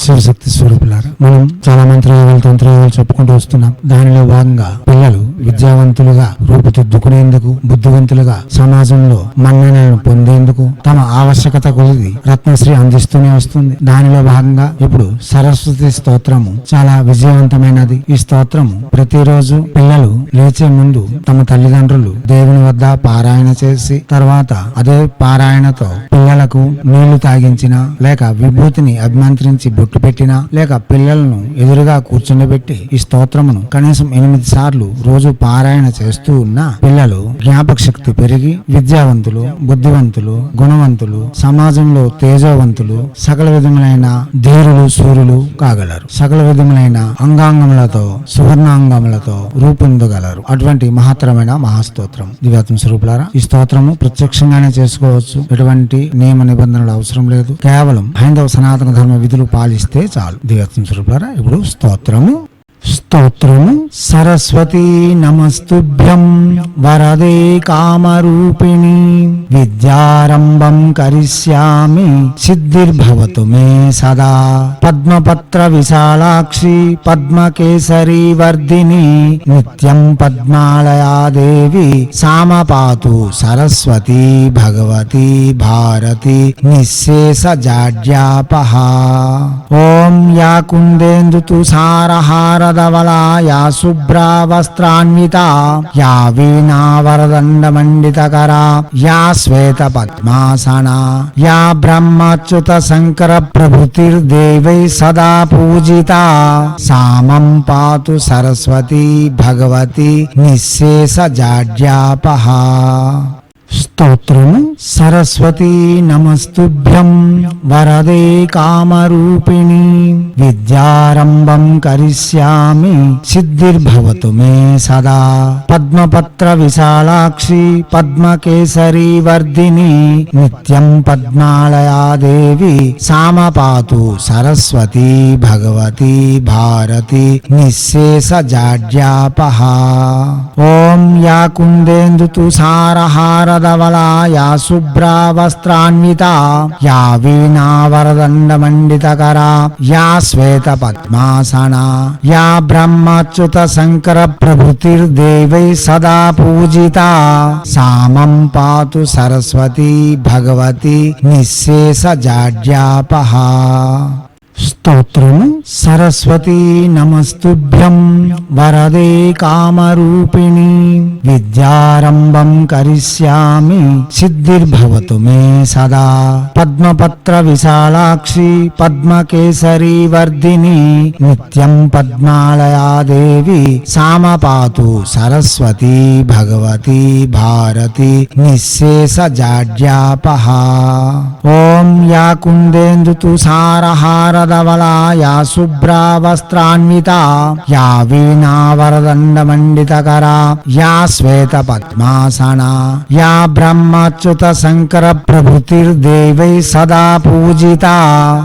శివశక్తి స్వరూపులారా మనం చాలా మంత్రయోగాలు తంత్రయోగాలు చెప్పుకుంటూ వస్తున్నాం. దానిలో భాగంగా పిల్లలు విద్యావంతులుగా రూపుదిద్దుకునేందుకు బుద్ధివంతులుగా సమాజంలో మన్ననలను పొందేందుకు తమ ఆవశ్యకత కొలిది రత్నశ్రీ అందిస్తూనే వస్తుంది. దానిలో భాగంగా ఇప్పుడు సరస్వతి స్తోత్రము చాలా విజయవంతమైనది. ఈ స్తోత్రము ప్రతిరోజు పిల్లలు లేచే ముందు తమ తల్లిదండ్రులు దేవుని వద్ద పారాయణ చేసి తర్వాత అదే పారాయణతో పిల్లలకు నీళ్ళు తాగించిన లేక విభూతిని అభిమంత్రించి బొట్టు పెట్టినా లేక పిల్లలను ఎదురుగా కూర్చుండబెట్టి ఈ స్తోత్రమును కనీసం ఎనిమిది సార్లు రోజు పారాయణ చేస్తూ ఉన్న పిల్లలు జ్ఞాపక శక్తి పెరిగి విద్యావంతులు బుద్ధివంతులు గుణవంతులు సమాజంలో తేజవంతులు సకల విధములైన ధీరులు సూర్యులు కాగలరు. సకల విధములైన అంగాంగములతో సువర్ణాంగములతో రూపొందగలరు. అటువంటి మహత్తరమైన మహాస్తోత్రం. దివ్యాత్మ స్వరూపులారా ఈ స్తోత్రము ప్రత్యక్షంగానే చేసుకోవచ్చు. ఎటువంటి నియమ నిబంధనలు అవసరం లేదు. కేవలం హైందవ సనాతన ధర్మ విధులు పాలిస్తే చాలు. దివ్యాత్మ స్వరూపులారా ఇప్పుడు స్తోత్రము. స్తోత్రము. సరస్వతి నమస్తుభ్యం వరదే కామరూపిణి. విద్యారంభం కరిష్యామి సిద్ధిర్భవతు మే సదా. పద్మపత్ర విశాలాక్షి పద్మకేసరి వర్ధిని నిత్యం పద్మాలయా దేవి సామపాతు సరస్వతి భగవతి భారతి నిశేష జాడ్యాపహ. ఓం యా కుందేందు పాదవలా యా శుభ్రావస్త్రాన్విత యా వీణావరదండమండితకరా యా శ్వేత పద్మాసనా యా బ్రహ్మచ్యుత శంకర ప్రభుతిర్దేవై సదా పూజిత. సామం పాతు సరస్వతి భగవతి నిశేష జాడ్యాపహ. స్తోత్రము. సరస్వతి నమస్తుభ్యం. వరదే కామరూపిణి. విద్యారంభం కరిష్యామి. సిద్ధిర్భవతు మే సదా. పద్మపత్ర విశాలాక్షి. పద్మకేసరి వర్ధిని. నిత్యం పద్మాలయా దేవి సామపాతు సరస్వతి భగవతి భారతి. నిశేష జాడ్యాపహ. ఓం యా కుందేందు పాదవలా యా శుభ్రావస్త్రాన్విత యా వీణావరదండమండితకరా యా శ్వేత పద్మాసనా యా బ్రహ్మచ్యుత శంకర ప్రభృతిర్దేవై సదా పూజిత సామం పాతు సరస్వతి భగవతి నిశేష జాడ్యాపహ. స్తోత్రము. సరస్వతి నమస్తుభ్యం. వరదే కామరూపిణి. విద్యారంభం కరిష్యామి. సిద్ధిర్భవతు మే సదా. పద్మపత్ర విశాలాక్షి. పద్మకేసరి వర్ధిని. నిత్యం పద్మాలయా దేవి. సామపాతు సరస్వతి భగవతి భారతి. నిశేష జాడ్యాపహ. ఓం యా కుందేందు వరదవలా యా శుభ్రావస్త్రాన్విత యా వీణావరదండమండితకరా యా శ్వేత పద్మాసన యా బ్రహ్మచ్యుత శంకర ప్రభుతిర్దేవై సదా పూజిత.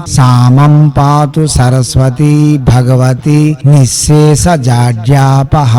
సామం పాతు సరస్వతి భగవతి నిశేష జాడ్యాపహ.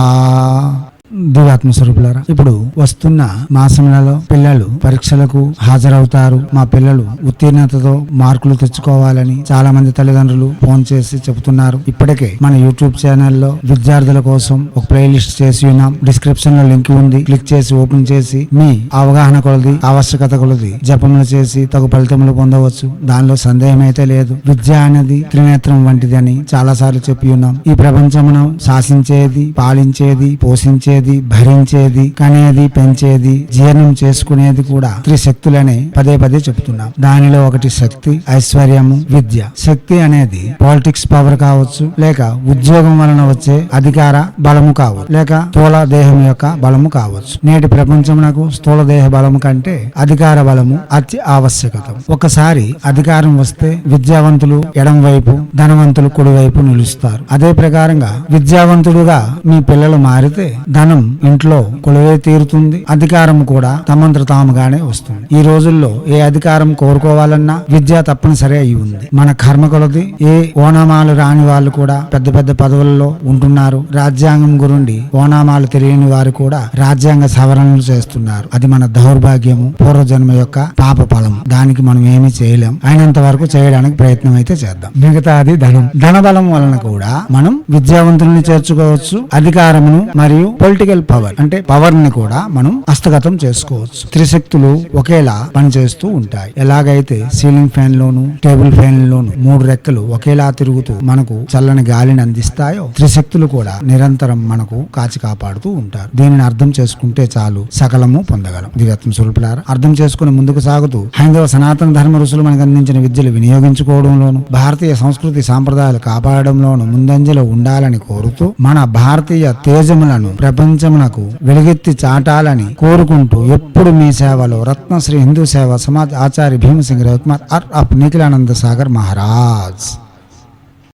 దివాత్మ స్వరూపులారా ఇప్పుడు వస్తున్న మాసములలో పిల్లలు పరీక్షలకు హాజరవుతారు. మా పిల్లలు ఉత్తీర్ణతతో మార్కులు తెచ్చుకోవాలని చాలా మంది తల్లిదండ్రులు ఫోన్ చేసి చెబుతున్నారు. ఇప్పటికే మన యూట్యూబ్ ఛానల్లో విద్యార్థుల కోసం ఒక ప్లేలిస్ట్ చేసి ఉన్నాం. డిస్క్రిప్షన్లో లింక్ ఉంది. క్లిక్ చేసి ఓపెన్ చేసి మీ అవగాహన కొలది ఆవశ్యకత కొలది జపములు చేసి తగు ఫలితములు పొందవచ్చు. దానిలో సందేహం అయితే లేదు. విద్య అనేది త్రినేత్రం వంటిది అని చాలా సార్లు చెప్పి ఉన్నాం. ఈ ప్రపంచమును శాసించేది పాలించేది పోషించేది భరించేది కనేది పెంచేది జీర్ణం చేసుకునేది కూడా త్రిశక్తులనే పదే పదే చెప్తున్నాం. దానిలో ఒకటి శక్తి ఐశ్వర్యము విద్య. శక్తి అనేది పాలిటిక్స్ పవర్ కావచ్చు లేక ఉద్యోగం వలన వచ్చే అధికార బలము కావచ్చు లేక స్థూల దేహం యొక్క బలము కావచ్చు. నేటి ప్రపంచమునకు స్థూల దేహ బలము కంటే అధికార బలము అతి ఆవశ్యకత. ఒకసారి అధికారం వస్తే విద్యావంతులు ఎడం వైపు ధనవంతులు కుడివైపు నిలుస్తారు. అదే ప్రకారంగా విద్యావంతుడుగా మీ పిల్లలు మారితే ధన ధనం ఇంట్లో కొలువే తీరుతుంది. అధికారం కూడా తమంతట తాముగానే వస్తుంది. ఈ రోజుల్లో ఏ అధికారం కోరుకోవాలన్నా విద్య తప్పనిసరి అయి ఉంది. మన కర్మ కొలది ఏ ఓనామాలు రాని వాళ్ళు కూడా పెద్ద పెద్ద పదవుల్లో ఉంటున్నారు. రాజ్యాంగం గురుండి ఓనామాలు తెలియని వారు కూడా రాజ్యాంగ సవరణలు చేస్తున్నారు. అది మన దౌర్భాగ్యము పూర్వజన్మ యొక్క పాప ఫలం దానికి మనం ఏమీ చేయలేం. అయినంత వరకు చేయడానికి ప్రయత్నం అయితే చేద్దాం. మిగతాది ధనం. ధనబలం వలన కూడా మనం విద్యావంతుల్ని చేర్చుకోవచ్చు. అధికారమును మరియు పొలిటికల్ పవర్ అంటే పవర్ని కూడా మనం హస్తగతం చేసుకోవచ్చు. త్రిశక్తులు ఒకేలా పనిచేస్తూ ఉంటాయి. ఎలాగైతే సీలింగ్ ఫ్యాన్ లోను టేబుల్ ఫ్యాన్ లోను మూడు రెక్కలు ఒకేలా తిరుగుతూ మనకు చల్లని గాలిని అందిస్తాయో త్రిశక్తులు కూడా నిరంతరం మనకు కాచి కాపాడుతూ ఉంటారు. దీనిని అర్థం చేసుకుంటే చాలు సకలము పొందగలం. దివ్యత్వం స్వరూపులారా అర్థం చేసుకుని ముందుకు సాగుతూ హైందవ సనాతన ధర్మ ఋషులు మనకు అందించిన విద్యలు వినియోగించుకోవడంలోను భారతీయ సంస్కృతి సాంప్రదాయాలు కాపాడడంలోను ముందంజలో ఉండాలని కోరుతూ మన భారతీయ తేజములను ప్రపంచమునకు వెలుగెత్తి చాటాలని కోరుకుంటూ ఎప్పుడు మీ సేవలో రత్నశ్రీ హిందూ సేవ సమాజ్ ఆచార్య భీమసింగ్ రవికుమార్ ఆర్ అప్ నిఖిలానంద సాగర్ మహారాజ్.